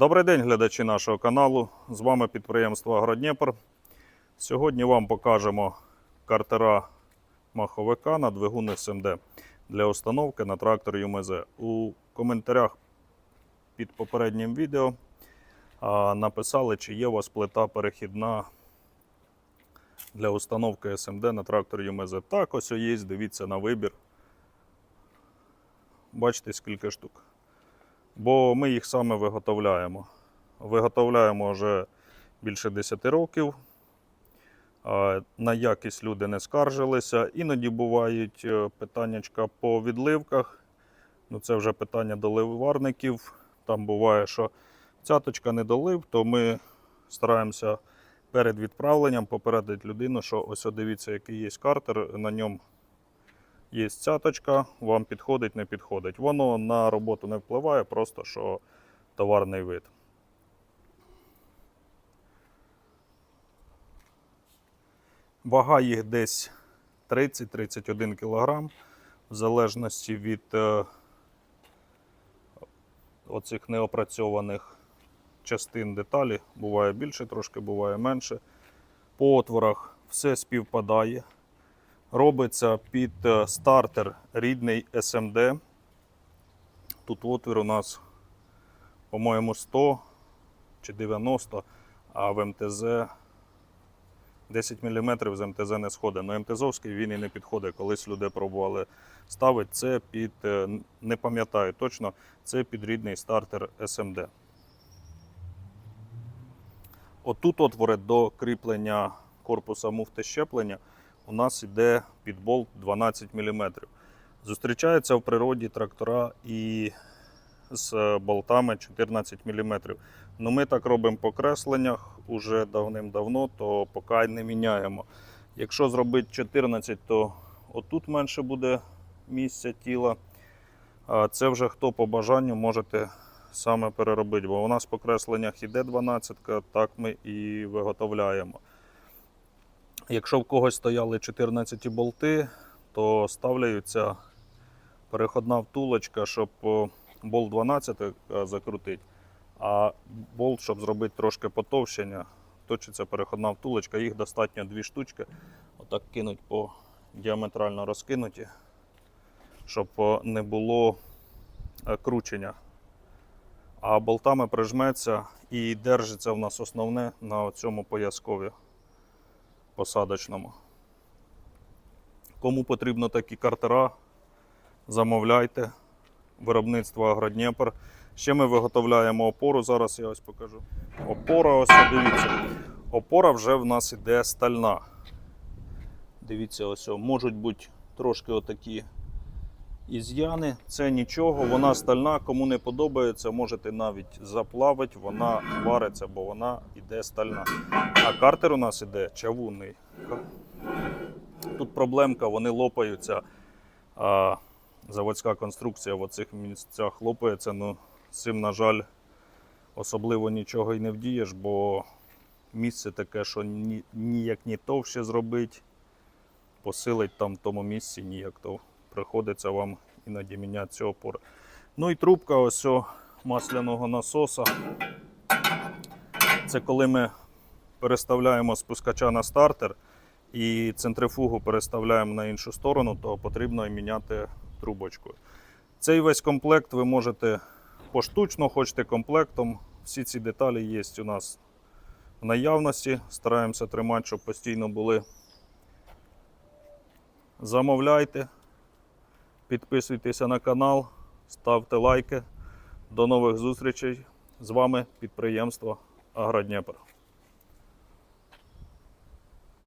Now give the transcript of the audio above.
Добрий день, глядачі нашого каналу. З вами підприємство Агродніпр. Сьогодні вам покажемо картера маховика на двигун СМД для установки на трактор ЮМЗ. У коментарях під попереднім відео написали, чи є у вас плита перехідна для установки СМД на трактор ЮМЗ. Так, ось є, дивіться на вибір. Бачите, скільки штук бо ми їх саме виготовляємо. Виготовляємо вже більше 10 років. На якість люди не скаржилися. Іноді бувають е, питаннячка по відливках. Ну, це вже питання до ливарників. Там буває, що цяточка не долив, то ми стараємося перед відправленням попередити людину, що ось дивіться, який є картер, на ньому є цяточка, вам підходить, не підходить. Воно на роботу не впливає, просто що товарний вид. Вага їх десь 30-31 кг, в залежності від е, оцих неопрацьованих частин деталі. Буває більше, трошки буває менше. По отворах все співпадає. Робиться під е, стартер рідний SMD. Тут отвір у нас, по-моєму, 100 чи 90, а в МТЗ 10 мм з МТЗ не сходить. Ну МТЗовський він і не підходить. Колись люди пробували ставити. Це під, е, не пам'ятаю точно, це під рідний стартер SMD. Отут отвори до кріплення корпуса муфти щеплення у нас йде підболт 12 мм. Зустрічаються в природі трактора і з болтами 14 мм. Ну, ми так робимо по кресленнях уже давним-давно, то поки не міняємо. Якщо зробити 14, то отут менше буде місця тіла. А це вже хто по бажанню можете саме переробити, бо у нас по кресленнях іде 12, так ми і виготовляємо. Якщо в когось стояли 14 болти, то ставляється переходна втулочка, щоб болт 12 е, закрутити, а болт, щоб зробити трошки потовщення, точиться переходна втулочка. Їх достатньо дві штучки. Отак кинуть по діаметрально розкинуті, щоб не було е, кручення. А болтами прижметься і держиться в нас основне на цьому поязкові посадочному. Кому потрібно такі картера, замовляйте. Виробництво Агродніпр. Ще ми виготовляємо опору. Зараз я ось покажу. Опора, ось дивіться. Опора вже в нас іде стальна. Дивіться, ось можуть бути трошки отакі із'яни. Це нічого, вона стальна. Кому не подобається, можете навіть заплавити, вона вариться, бо вона іде стальна. А картер у нас іде чавунний. Тут проблемка, вони лопаються. А, заводська конструкція в оцих місцях лопається. Ну, з цим, на жаль, особливо нічого і не вдієш, бо місце таке, що ні, ніяк не товще зробити, посилить там в тому місці ніяк то приходиться вам іноді міняти цю опору. Ну і трубка ось цього масляного насоса. Це коли ми переставляємо спускача на стартер і центрифугу переставляємо на іншу сторону, то потрібно і міняти трубочку. Цей весь комплект ви можете поштучно, хочете комплектом. Всі ці деталі є у нас в наявності. Стараємося тримати, щоб постійно були. Замовляйте, підписуйтеся на канал, ставте лайки. До нових зустрічей. З вами підприємство Агродніпр.